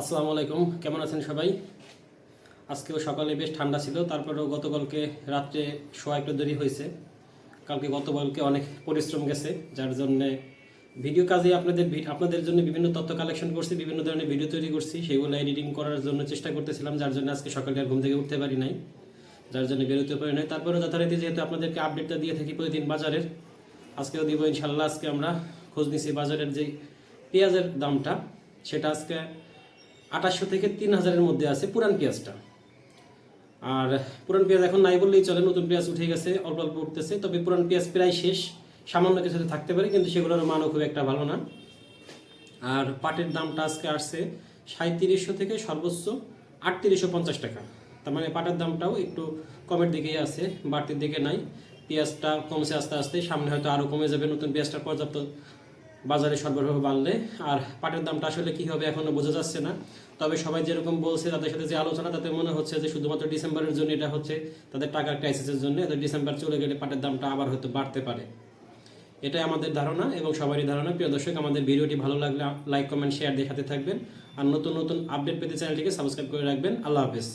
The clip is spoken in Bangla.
আসসালামু আলাইকুম, কেমন আছেন সবাই? আজকেও সকালে বেশ ঠান্ডা ছিল, তারপরেও গতকালকে রাত্রে শোয়া একটু দেরি হয়েছে। কালকে গতকালকে অনেক পরিশ্রম গেছে, যার জন্যে ভিডিও কাজে আপনাদের আপনাদের জন্য বিভিন্ন তথ্য কালেকশন করছি, বিভিন্ন ধরনের ভিডিও তৈরি করছি, সেগুলো এডিটিং করার জন্য চেষ্টা করতেছিলাম, যার জন্য আজকে সকালে আর ঘুম থেকে উঠতে পারি নাই, যার জন্য বেরোতে পারি নাই। তারপরেও যথারীতি যেহেতু আপনাদেরকে আপডেটটা দিয়ে থাকি প্রতিদিন বাজারের, আজকেও দিব ইনশাল্লাহ, আজকে আমরা খোঁজ নিছি বাজারের যে পেঁয়াজের দামটা, সেটা আজকে আঠাশশো থেকে তিন হাজারের মধ্যে আছে পুরান পেঁয়াজটা। আর পুরান পেঁয়াজ এখন নাই বললেই চলে, নতুন পেঁয়াজ উঠে গেছে, অল্প অল্প উঠতেছে, তবে পুরান পেঁয়াজ প্রায় শেষ। সামান্য কিছুতে থাকতে পারে, কিন্তু সেগুলোর মানও খুব একটা ভালো না। আর পাটের দামটা আজকে আসছে সাঁত্রিশশো থেকে সর্বোচ্চ আটত্রিশশো পঞ্চাশ টাকা। তার মানে পাটের দামটাও একটু কমের দিকেই আছে, বাড়তির দিকে নাই। পেঁয়াজটা কমছে আস্তে আস্তে, সামনে হয়তো আরও কমে যাবে, নতুন পেঁয়াজটা পর্যাপ্ত বাজারে সরবরাহ বাড়লে। আর পাটের দামটা আসলে কি হবে এখনও বোঝা যাচ্ছে না। তবে সবাই যেরকম বলছে, তাদের সাথে যে আলোচনা, তাতে মনে হচ্ছে যে শুধুমাত্র ডিসেম্বরের জন্য এটা হচ্ছে তাদের টাকার ক্রাইসিসের জন্য। ডিসেম্বর চলে গেলে পাটের দামটা আবার হয়তো বাড়তে পারে। এটাই আমাদের ধারণা এবং সবারই ধারণা। প্রিয় দর্শক, আমাদের ভিডিওটি ভালো লাগলে লাইক কমেন্ট শেয়ার দেখাতে থাকবেন। আর নতুন নতুন আপডেট পেতে চ্যানেলটিকে সাবস্ক্রাইব করে রাখবেন। আল্লাহ হাফেজ।